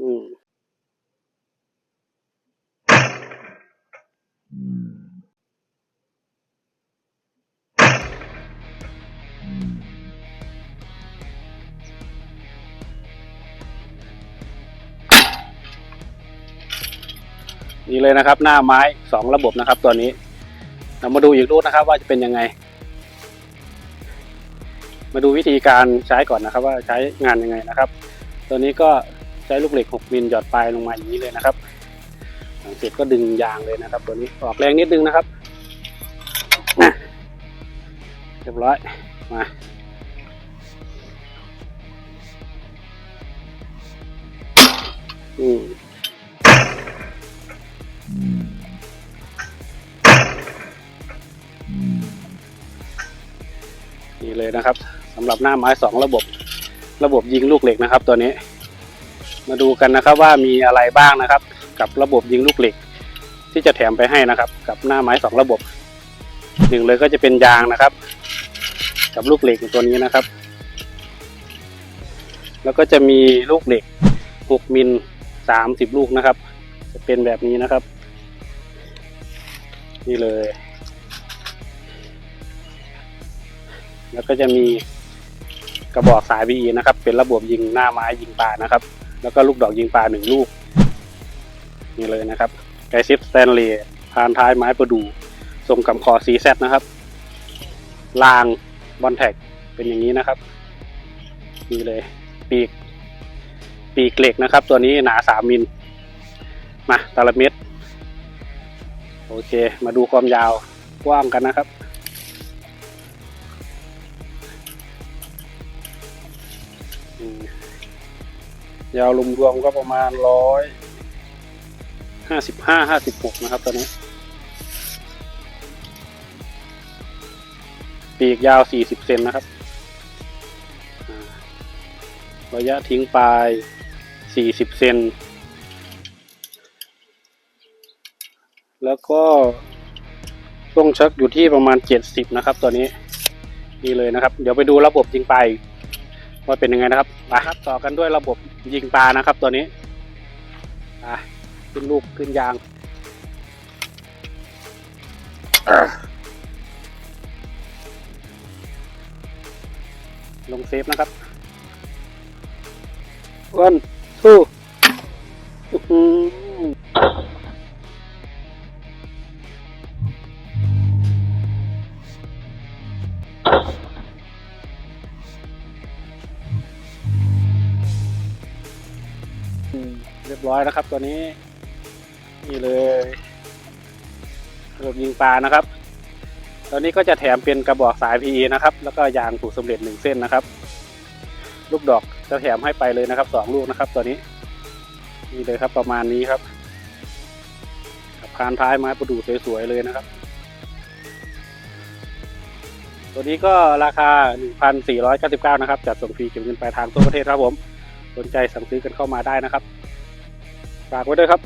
อืมนี่เลยนะครับ หน้าไม้สองระบบนะครับ ตัวนี้ เรามาดูอีกรูปนะครับ ว่าจะเป็นยังไง มาดูวิธีการใช้ก่อนนะครับ ว่าใช้งานยังไงนะครับ ตัวนี้ก็ ใช้ลูกเหล็ก 6 มิลหยอดปลายลงมาอย่างนี้เลยนะครับหลังเสร็จก็ดึงยางเลยนะครับ ตัวนี้ออกแรงนิดนึงนะครับอะเรียบร้อยมาอืมนี่เลยนะครับสำหรับหน้าไม้สองระบบระบบยิงลูกเหล็กนะครับ ตัวนี้ มาดูกันนะครับว่ามีอะไรบ้างนะครับ กับระบบยิงลูกเหล็ก ที่จะแถมไปให้นะครับ กับหน้าไม้สองระบบหนึ่งเลยก็จะเป็นยางนะครับ กับลูกเหล็กตัวนี้นะครับ แล้วก็จะมีลูกเหล็กหกมิลสามสิบลูกนะครับ จะเป็นแบบนี้นะครับ นี่เลย แล้วก็จะมีกระบอกสาย BE นะครับ เป็นระบบยิงหน้าไม้ยิงปลานะครับ แล้วก็ลูกดอกยิงปลาหนึ่งลูก นี่เลยนะครับไกซิปสแตนเลย์พานท้ายไม้ประดูทรงกำคอ CZ นะครับรางบอลแท็กเป็นอย่างนี้นะครับนี่เลย ปีก ปีกเหล็กนะครับ ตัวนี้หนาสามมิลมาตาลเม็ดโอเค มาดูความยาวกว้างกันนะครับ อืม ยาวรวมๆก็ประมาณร้อยห้าสิบห้าห้าสิบหกนะครับตอนนี้ ปีกยาวสี่สิบเซนนะครับ ระยะทิ้งปลายสี่สิบเซน แล้วก็ช่วงชักอยู่ที่ประมาณเจ็ดสิบนะครับตัวนี้ นี่เลยนะครับ เดี๋ยวไปดูระบบยิงปลาย ว่าเป็นยังไงนะครับมาครับต่อกันด้วยระบบยิงปลานะครับ ตัวนี้อะขึ้นลูกขึ้นยางลงเซฟนะครับ one two อื้ เรียบร้อยนะครับ ตัวนี้ นี่เลยระบบยิงปลานะครับ ตอนนี้ก็จะแถมเป็นกระบอกสาย PE นะครับ แล้วก็ยางผูกสำเร็จหนึ่งเส้นนะครับ ลูกดอกจะแถมให้ไปเลยนะครับสองลูกนะครับ ตัวนี้ นี่เลยครับประมาณนี้ครับกับพานท้ายไม้ประดู่สวยๆเลยนะครับ ตัวนี้ก็ราคา 1,499 นะครับ จัดส่งฟรีเก็บเงินปลายทางทั่วประเทศครับผม สนใจสั่งซื้อกันเข้ามาได้นะครับ ฝากไว้ด้วยครับ